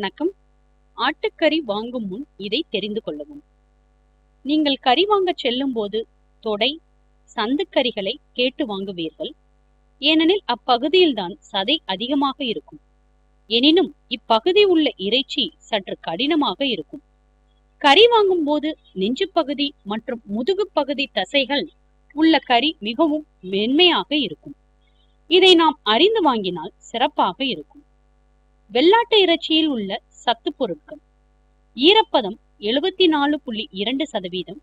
வணக்கம். ஆட்டுக்கறி வாங்கும் முன் இதை தெரிந்து கொள்ளவும். நீங்கள் கறி வாங்க செல்லும் போது தொடை சந்துக்கறிகளை கேட்டு வாங்குவீர்கள். ஏனெனில் அப்பகுதியில்தான் சதை அதிகமாக இருக்கும். எனினும் இப்பகுதி உள்ள இறைச்சி சற்று கடினமாக இருக்கும். கறி வாங்கும் போது நெஞ்சு பகுதி மற்றும் முதுகு பகுதி தசைகள் உள்ள கறி மிகவும் மென்மையாக இருக்கும். இதை நாம் அறிந்து வாங்கினால் சிறப்பாக இருக்கும். வெள்ளாட்டு இறைச்சியில் உள்ள சத்து பொருட்கள். ஈரப்பதம் எழுபத்தி நாலு புள்ளி இரண்டு சதவீதம்.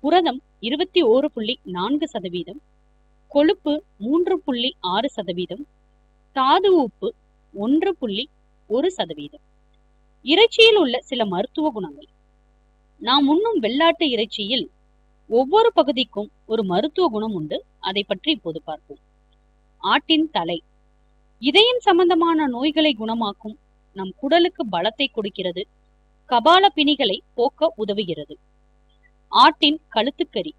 புரதம் இருபத்தி ஓரு புள்ளி நான்கு சதவீதம். கொழுப்பு மூன்று புள்ளி ஆறு சதவீதம். தாது உப்பு ஒன்று புள்ளி ஒரு சதவீதம். இறைச்சியில் உள்ள சில மருத்துவ குணங்கள். நாம் உண்ணும் வெள்ளாட்டு இறைச்சியில் ஒவ்வொரு பகுதிக்கும் ஒரு மருத்துவ குணம் உண்டு. அதை பற்றி இப்போது பார்ப்போம். ஆட்டின் தலை. இதயம் சம்பந்தமான நோய்களை குணமாக்கும் நம் குடலுக்கு பலத்தை கொடுக்கிறது. கபால பிணிகளை போக்க உதவுகிறது. ஆட்டின் கழுத்துக்கறி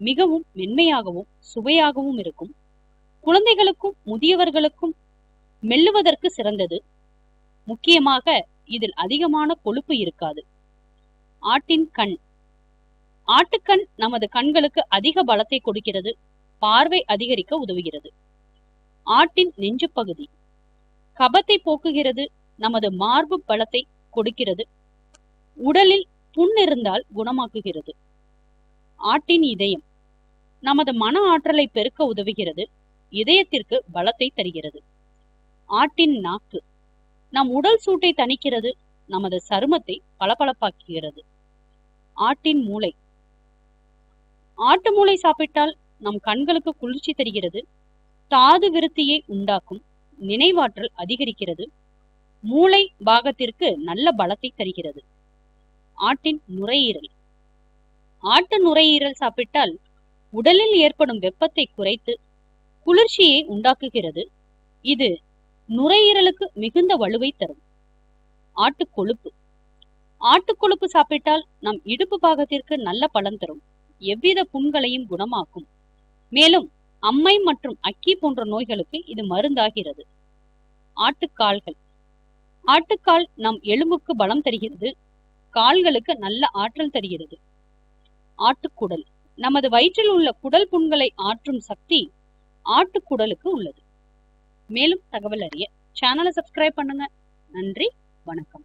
மிகவும் மென்மையாகவும் சுவையாகவும் இருக்கும். குழந்தைகளுக்கும் முதியவர்களுக்கும் மெல்லுவதற்கு சிறந்தது. முக்கியமாக இதில் அதிகமான கொழுப்பு இருக்காது. ஆட்டின் கண் ஆட்டுக்கண் நமது கண்களுக்கு அதிக பலத்தை கொடுக்கிறது. பார்வை அதிகரிக்க உதவுகிறது. ஆட்டின் நெஞ்சு பகுதி. கபத்தை போக்குகிறது நமது மார்பு பலத்தை கொடுக்கிறது. உடலில் புண் இருந்தால் குணமாக்குகிறது. ஆட்டின் இதயம் நமது மன ஆற்றலை பெருக்க உதவுகிறது. இதயத்திற்கு பலத்தை தருகிறது. ஆட்டின் நாக்கு நம் உடல் சூட்டை தணிக்கிறது. நமது சருமத்தை பளபளப்பாக்குகிறது. ஆட்டின் மூளை ஆட்டு மூளை சாப்பிட்டால் நம் கண்களுக்கு குளிர்ச்சி தருகிறது. தாது விருத்தியை உண்டாக்கும் நினைவாற்றல் அதிகரிக்கிறது. மூளை பாகத்திற்கு நல்ல பலத்தை தருகிறது. ஆட்டின் நுரையீரல். ஆட்டு நுரையீரல் சாப்பிட்டால் உடலில் ஏற்படும் வெப்பத்தை குறைத்து குளிர்ச்சியை உண்டாக்குகிறது. இது நுரையீரலுக்கு மிகுந்த வலுவை தரும். ஆட்டு கொழுப்பு. ஆட்டு கொழுப்பு சாப்பிட்டால் நம் இடுப்பு பாகத்திற்கு நல்ல பலன் தரும். எவ்வித புண்களையும் குணமாக்கும். மேலும் அம்மை மற்றும் அக்கி போன்ற நோய்களுக்கு இது மருந்தாகிறது. ஆட்டுக்கால்கள். ஆட்டுக்கால் நம் எலும்புக்கு பலம் தருகிறது. கால்களுக்கு நல்ல ஆற்றல் தருகிறது. ஆட்டுக்குடல். நமது வயிற்றில் உள்ள குடல் புண்களை ஆற்றும் சக்தி ஆட்டுக்குடலுக்கு உள்ளது. மேலும் தகவல் அறிய சேனலை சப்ஸ்கிரைப் பண்ணுங்க. நன்றி. வணக்கம்.